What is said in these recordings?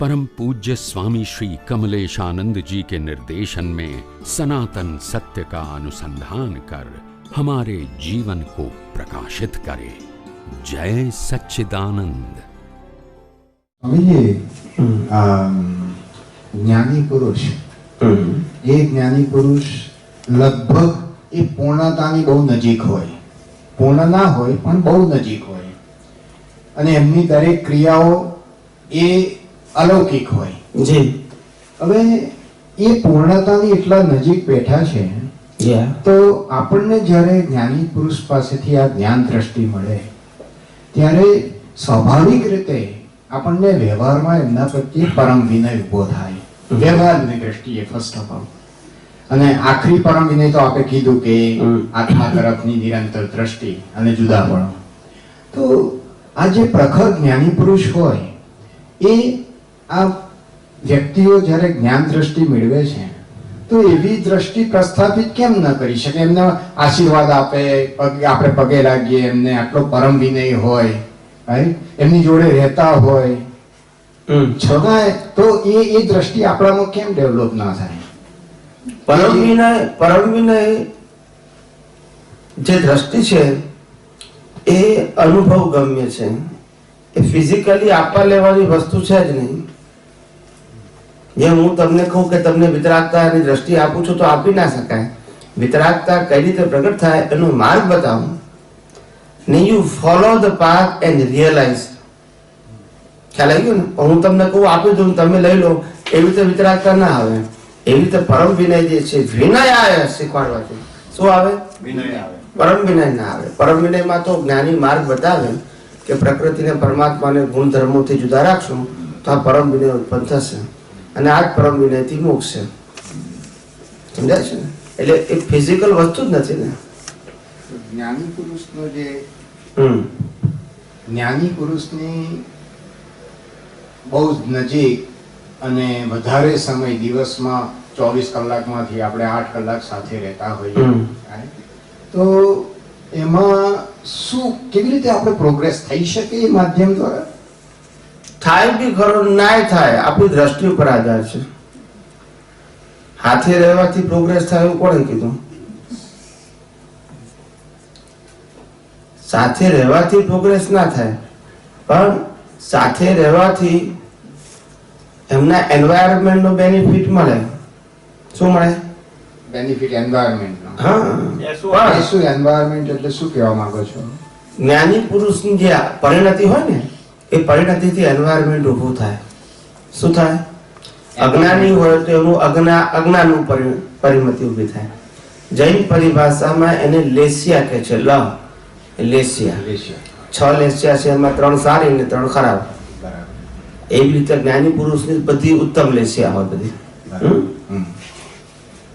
परम पूज्य स्वामी श्री कमलेशानंद जी के निर्देशन में सनातन सत्य का अनुसंधान कर हमारे जीवन को प्रकाशित करे जय सच्चिदानंद સ્વામીજી આમ, જ્ઞાની પુરુષ એ જ્ઞાની પુરુષ લગભગ એ પૂર્ણતાની બહુ નજીક હોય પૂર્ણ ના હોય પણ બહુ નજીક હોય અને એમની દરેક ક્રિયાઓ એ અલૌકિક હોય. જી. હવે એ પૂર્ણતાની એટલા નજીક બેઠા છે તો આપણને જ્યારે જ્ઞાની પુરુષ પાસેથી આ જ્ઞાન દ્રષ્ટિ મળે ત્યારે સ્વાભાવિક રીતે આપણને વ્યવહારમાં એમના પ્રત્યે પરમ વિનય ઊભો થાય. વ્યવહારની દ્રષ્ટિએ ફર્સ્ટ ઓફ ઓલ અને આખરી પરમ વિનય તો આપણે કીધું કે આત્મા તરફની નિરંતર દ્રષ્ટિ અને જુદાપણું. તો આ જે પ્રખર જ્ઞાની પુરુષ હોય એ આ વ્યક્તિઓ જ્યારે જ્ઞાન દ્રષ્ટિ મેળવે છે તો એવી દ્રષ્ટિ પ્રસ્થાપિત કેમ ન કરી શકે? એમને આશીર્વાદ આપે પગ આપણે પગે લાગીએ એમને આટલો પરમ વિનય હોય? એમની જોડે રહેતા હોય. છતાંય તો એ એ દ્રષ્ટિ આપણામાં કેમ ડેવલપ ના થાય? પરમ વિનય પરમ વિનય જે દ્રષ્ટિ છે એ અનુભવ ગમ્ય છે. એ ફિઝિકલી આપવા લેવાની વસ્તુ છે જ નહીં. જેમ હું તમને કહું કે તમને વિતરાગતાની દ્રષ્ટિ આપું છું તો આપી ના શકાય. વિતરાગતા કઈ રીતે પ્રગટ થાય એનો માર્ગ બતાવું. ને you follow the path and realize ખ્યાલ આવી ગયો ને? હું તમને કહું આપી દઉં તમે લઈ લો. એવી રીતે વિતરાગતા ના આવે. એવી રીતે પરમ વિનય જે છે વિનય આવે શીખવાડવાથી. શું આવે. પરમ વિનય ના આવે. પરમ વિનયમાં તો જ્ઞાની માર્ગ બતાવે કે પ્રકૃતિને પરમાત્માને ગુણધર્મોથી જુદા રાખશું તો આ પરમ વિનય ઉત્પન્ન થશે. અને આ જ પરમ વિનયથી મોક્ષ છે. સમજાય છે ને? એટલે એ ફિઝિકલ વસ્તુ જ નથી ને. જ્ઞાની પુરુષનો જે જ્ઞાની પુરુષની બહુ જ નજીક અને વધારે સમય દિવસમાં ચોવીસ કલાકમાંથી આપણે આઠ કલાક સાથે રહેતા હોઈએ. તો એમાં શું કેવી રીતે આપણે પ્રોગ્રેસ થઈ શકે એ માધ્યમ દ્વારા? થાય બી ખરો નાય થાય આપણી દ્રષ્ટિ ઉપર આધાર છે. હાથે રહેવાથી પ્રોગ્રેસ થાય એવું કોણે કીધું? સાથે રહેવાથી પ્રોગ્રેસ ના થાય પણ સાથે રહેવાથી એમના એન્વાયરમેન્ટ નો બેનિફિટ મળે. શું મળે? બેનિફિટ એન્વાયરમેન્ટનો હા. શું એન્વાયરમેન્ટ એટલે શું કહેવા માંગો છો? જ્ઞાની પુરુષની જે પરિણતિ હોય ને એ પરિણતિથી એન્વાયરમેન્ટ ઊભું થાય. શું થાય? અજ્ઞાની હોય તો એનું અજ્ઞા અજ્ઞાનનું પરિણતિ ઊભી થાય. જૈન પરિભાષામાં એને લેસિયા કહે છે લ. એ લેસિયા. છ લેસિયા છે એમાં ત્રણ સારી ને ત્રણ ખરાબ. બરાબર. એવી રીતે જ્ઞાની પુરુષની બધી ઉત્તમ લેસિયા હોય બધી.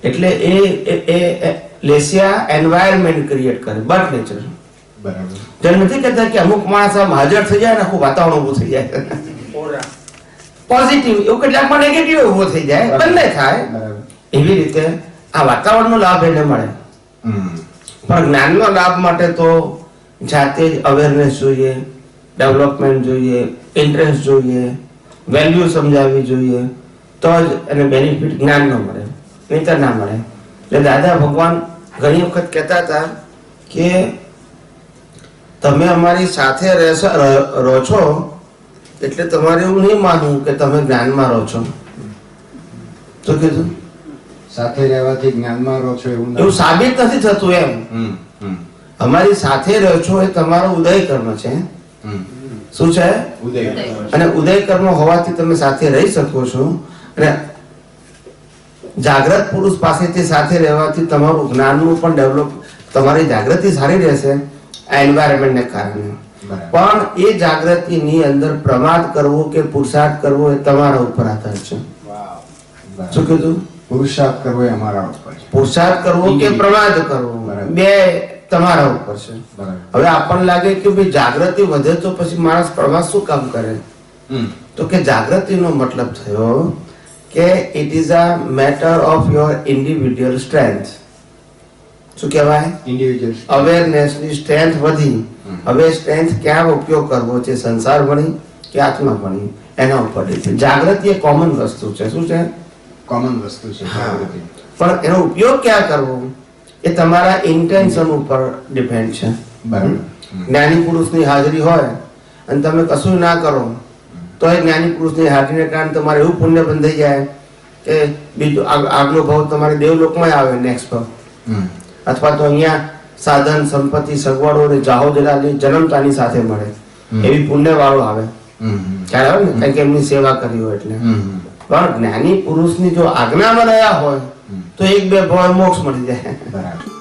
એટલે એ એ- લેસિયા એન્વાયરમેન્ટ ક્રિએટ કરે બર્થ નેચર બરાબર. નથી કહેતા કે અમુક માણસ આમ હાજર થઈ જાય ને આખું વાતાવરણ ઊભું થઈ જાય. પોઝિટિવ એવું કેટલાકમાં નેગેટિવ ઊભો થઈ જાય. બંને થાય. એવી રીતે આ વાતાવરણનો લાભ એને મળે. પણ જ્ઞાનનો લાભ માટે તો જાતે જ અવેરનેસ જોઈએ ડેવલપમેન્ટ જોઈએ ઇન્ટરેસ્ટ જોઈએ વેલ્યુ સમજાવવી જોઈએ તો જ એને બેનિફિટ જ્ઞાનનો મળે નહીતર ના મળે. એટલે દાદા ભગવાન ઘણી વખત કહેતા હતા કે તમે અમારી સાથે રહો- છો એટલે તમારે એવું નહીં માનવું કે તમે જ્ઞાનમાં રહો છો. શું કીધું સાથે રહેવાથી જ્ઞાનમાં રહો છો એવું એવું સાબિત નથી થતું એમ. અમારી સાથે રહો છો એ તમારો ઉદય કર્મ છે. શું છે? ઉદય અને ઉદય કર્મ હોવાથી તમે સાથે રહી શકો છો. અને જાગ્રત પુરુષ પાસેથી સાથે રહેવાથી તમારું જ્ઞાનનું પણ ડેવલપ તમારી જાગૃતિ સારી રહેશે. આ એન્વાયરમેન્ટને કારણે. પણ એ જાગૃતિની અંદર પ્રમાદ કરવો કે પુરુષાર્થ કરવો એ તમારા ઉપર આધાર છે. શું કીધું? પુરુષાર્થ કરવો એ અમારા ઉપર છે. પુરુષાર્થ કરવો કે પ્રમાદ કરવો? બે તમારા ઉપર છે. હવે આપણને લાગે કે ભાઈ જાગૃતિ વધે તો પછી માણસ પ્રવાસ શું કામ કરે. તો કે જાગૃતિનો મતલબ થયો કે it is a matter of your individual strength શું કહેવાય? Individual. અવેરનેસની સ્ટ્રેન્થ વધી. હવે સ્ટ્રેન્થ ક્યાં ઉપયોગ કરવો છે? સંસાર ભણી કે આત્મા ભણી એના ઉપર છે જાગૃતિ એ કોમન વસ્તુ છે. શું છે? કોમન વસ્તુ છે. પણ એનો ઉપયોગ ક્યાં કરવો? એ તમારા ઇન્ટેન્શન ઉપર ડિપેન્ડ છે. બરાબર. જ્ઞાની પુરુષની હાજરી હોય અને તમે કશું ના કરો તો એ જ્ઞાની પુરુષની હાજરીને કારણે તમારે એવું પુણ્ય બંધાઈ જાય કે બીજું આગ- આગલો ભાવ તમારે દેવલોકમાં આવે નેક્સ્ટ ભાવ. અથવા તો અહીંયા સાધન સંપત્તિ સગવડો અને જાહો જલાલી જન્મતાની સાથે મળે. એવી પુણ્ય વાળો આવે. ખ્યાલ આવે ને? કારણ કે એમની સેવા કરી હોય એટલે. પણ જ્ઞાની પુરુષની જો આજ્ઞામાં રહ્યા હોય તો એક બે ભાવ મોક્ષ મળી જાય. બરાબર.